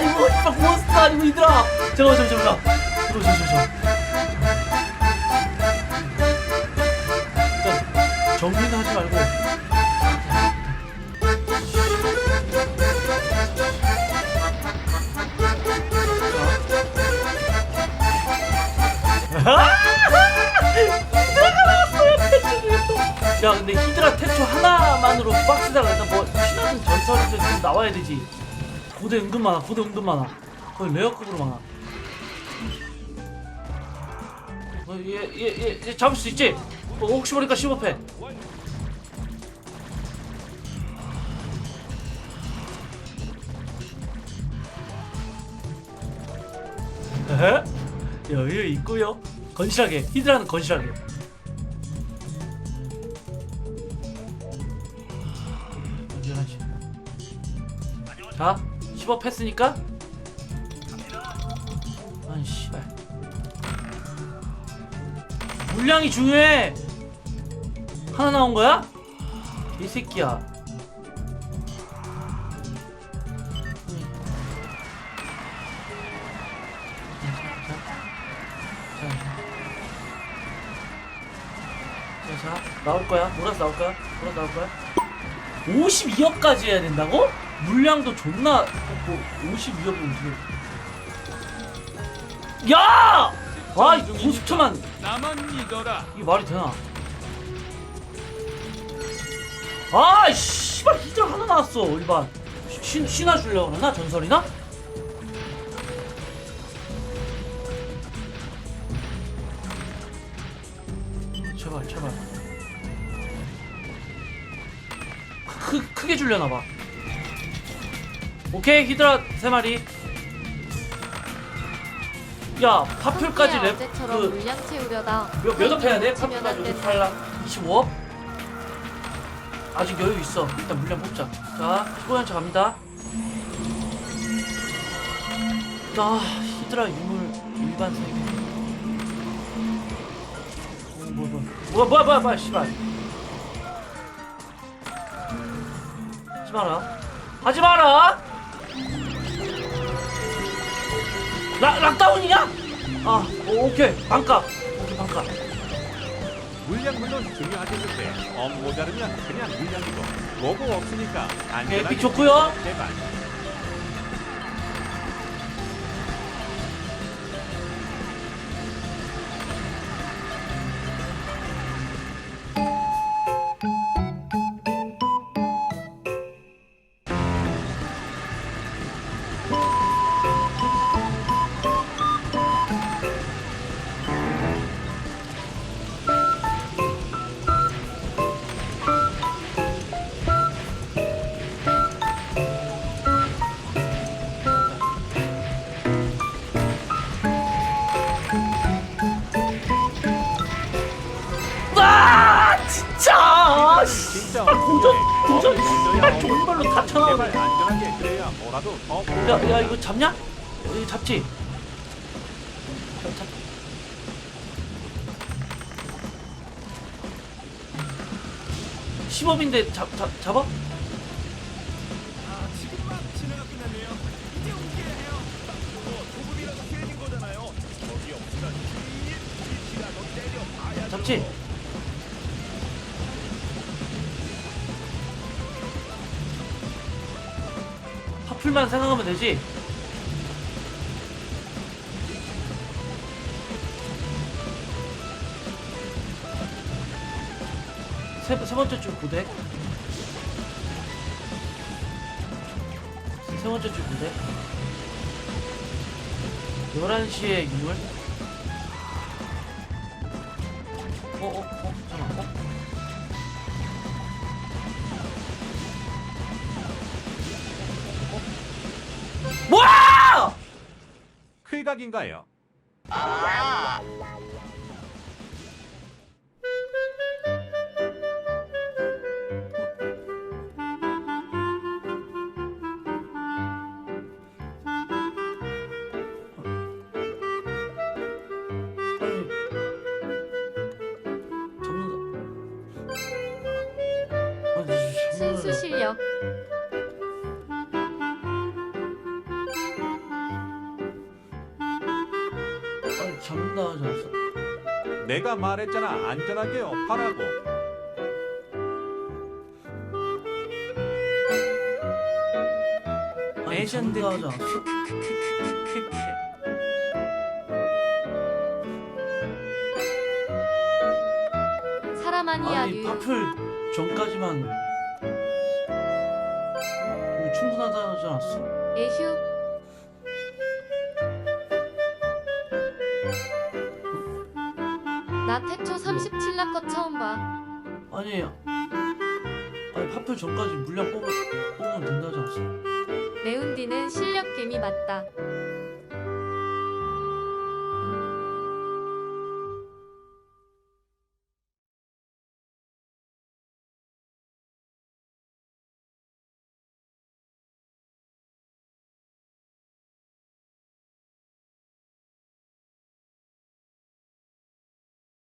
히드라가 아니고 히드라 잠깐만 잠깐만 잠깐만. 잠깐만 잠깐만 정리는 하지 말고. 야 근데 히드라 태초 하나만으로 박스다가 일단 뭐 신화든 전설이든 좀 나와야 되지 고대 은근 많아 고대 은근 많아. 거의 레어급으로 많아. 어, 얘얘 얘 얘 잡을 수 있지? 어, 혹시 모르니까 15패 에헤? 여유 있고요. 건실하게 히드라는 건실하게. 자 15 패스니까 아니 씨발 물량이 중요해 하나 나온 거야? 이 새끼야 자, 자, 나올 거야. 몰아서 나올 거야. 몰아서 나올 거야. 52억까지 해야 된다고? 물량도 존나 없고 52억이면 어떻게 야! 와, 이 고스트만 나만 믿어라. 이게 말이 되나? 아, 씨발 히드라 하나 나왔어 일반. 신 신화 주려고 그러나 전설이나? 제발 제발. 크 크게 줄려나 봐. 오케이 히드라 세 마리. 야 파풀까지 랩 어제처럼 그 물량 채우려다 몇, 몇업 해야 돼? 안 요즘 된다. 팔랑 25업? 아직 여유 있어. 일단 물량 뽑자. 자, 15연차 갑니다. 아, 히드라 유물 일반 세계. 어, 뭐, 뭐, 뭐야, 뭐야, 뭐야, 뭐야, 씨발. 하지 마라. 하지 마라! 락, 락다운이냐? 아, 오, 오케이. 반값. 오케이, 반값. 물량 물론 중요하겠는데 업 모자르면 그냥 물량이고 뭐고 없으니까 안전하게 픽 좋고요. 제발. 진짜 씨. 진짜 아, 도전 도전 씨발 좋은 걸로 다 쳐나오네 제발 안전하게 그래야 뭐라도 더 야, 야 이거 잡냐? 이거 잡지? 잡, 잡. (10업인데) 잡, 잡, 잡아? 잡지? 파풀만 생각하면 되지? 세, 세 번째 줄 고대 세 번째 줄 고대 11시에 유물 접는다. 아니, 순수. 실력 내가 말했잖아 안전하게 하라고. 아니 레전드? 크크크크크크 사람 아니야 아니 류 파플 전까지만 이거 충분하다 하지 않았어? 에휴 나 태초 37라 컷 처음 봐 아니 아니 파플 전까지 물량 뽑으, 뽑으면 된다 하지 않았어? 매운디는 실력 게임이 맞다